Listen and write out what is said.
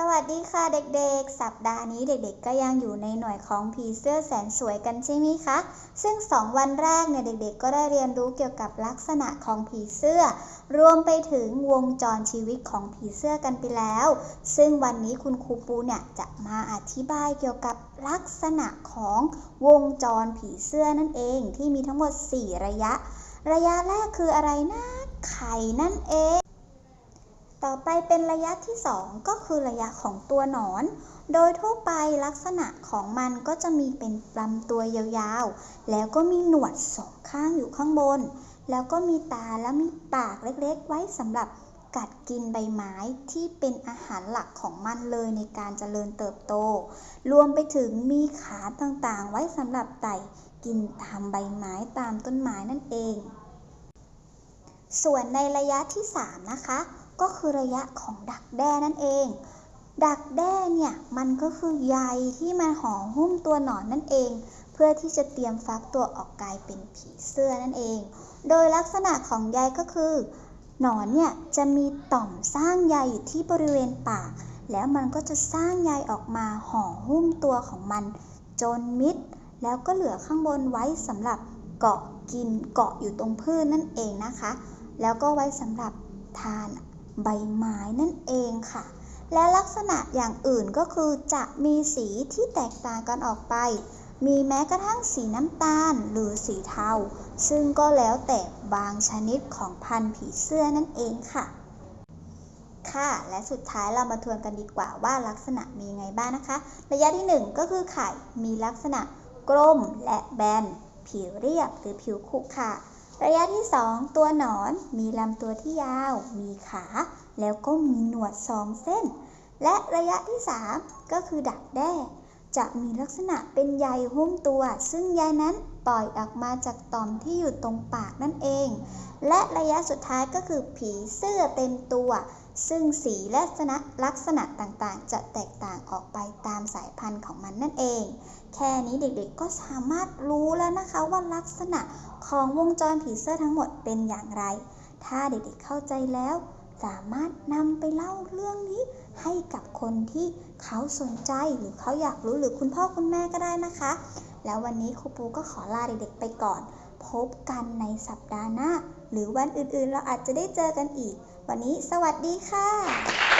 สวัสดีค่ะเด็กๆ สัปดาห์นี้เด็กๆ ก็ยังอยู่ในหน่วยของผีเสื้อแสนสวยกันใช่ไหมคะ ซึ่ง 2 วันแรกเนี่ยเด็กๆ ก็ได้เรียนรู้เกี่ยวกับลักษณะของผีเสื้อ รวมไปถึงวงจรชีวิตของผีเสื้อกันไปแล้ว ซึ่งวันนี้คุณครูปูเนี่ยจะมาอธิบายเกี่ยวกับลักษณะของวงจรผีเสื้อนั่นเองที่มีทั้งหมด 4 ระยะ ระยะแรกคืออะไรนะ ไข่นั่นเอง ต่อไปเป็นระยะที่ 2 ก็คือระยะของตัวหนอน โดยทั่วไปลักษณะของมันก็จะมีเป็นลำตัวยาวๆ แล้วก็มีหนวดสองข้างอยู่ข้างบน แล้วก็มีตาและมีปากเล็กๆ ไว้สำหรับกัดกินใบไม้ที่เป็นอาหารหลักของมันเลยในการเจริญเติบโต รวมไปถึงมีขาต่างๆ ไว้สำหรับไต่กินตามใบไม้ตามต้นไม้นั่นเอง ส่วนในระยะที่ 3 นะคะ ก็คือระยะของดักแด้นั่นเอง ดักแด้เนี่ยมันก็คือใยที่มันห่อหุ้มตัวหนอนนั่นเอง เพื่อที่จะเตรียมฟักตัวออกกลายเป็นผีเสื้อนั่นเอง โดยลักษณะของใยก็คือ หนอนเนี่ยจะมีต่อมสร้างใยอยู่ที่บริเวณปาก แล้วมันก็จะสร้างใยออกมาห่อหุ้มตัวของมัน จนมิด แล้วก็เหลือข้างบนไว้สำหรับเกาะกินเกาะอยู่ตรงพืชนนั่นเองนะคะ แล้วก็ไว้สำหรับทาน ใบไม้นั่นเองค่ะ และลักษณะอย่างอื่นก็คือจะมีสีที่แตกต่างกันออกไป มีแม้กระทั่งสีน้ำตาลหรือสีเทา ซึ่งก็แล้วแต่บางชนิดของพันธุ์ผีเสื้อนั่นเองค่ะ ค่ะ และสุดท้ายเรามาทวนกันดีกว่าว่าลักษณะมีไงบ้างนะคะ ระยะที่ 1 ก็คือไข่ มีลักษณะกลมและแบน ผิวเรียบหรือผิวขรุขระ ระยะที่ 2 ตัวหนอนมีลำตัวที่ยาว มีขา แล้วก็มีหนวดสองเส้น และระยะที่ 3 ก็คือดักแด้ จะมีลักษณะเป็นใยหุ้มตัว ซึ่งใยนั้นปล่อยออกมาจากต่อมที่อยู่ตรงปากนั่นเอง และระยะสุดท้ายก็คือผีเสื้อเต็มตัว ซึ่งสีและลักษณะต่างๆ จะแตกต่างออกไปตามสายพันธุ์ของมันนั่นเอง แค่นี้เด็กๆก็สามารถรู้แล้วนะคะว่าลักษณะของวงจรผีเสื้อทั้งหมดเป็นอย่างไร ถ้าเด็กๆเข้าใจแล้ว สามารถนำไปเล่าเรื่องนี้ให้กับคนที่เขาสนใจหรือเขาอยากรู้หรือคุณพ่อคุณแม่ก็ได้นะคะ แล้ววันนี้ครูปูก็ขอลาเด็กๆไปก่อน พบกันในสัปดาห์หน้า หรือวันอื่นๆ เราอาจจะได้เจอกันอีก วันนี้สวัสดีค่ะ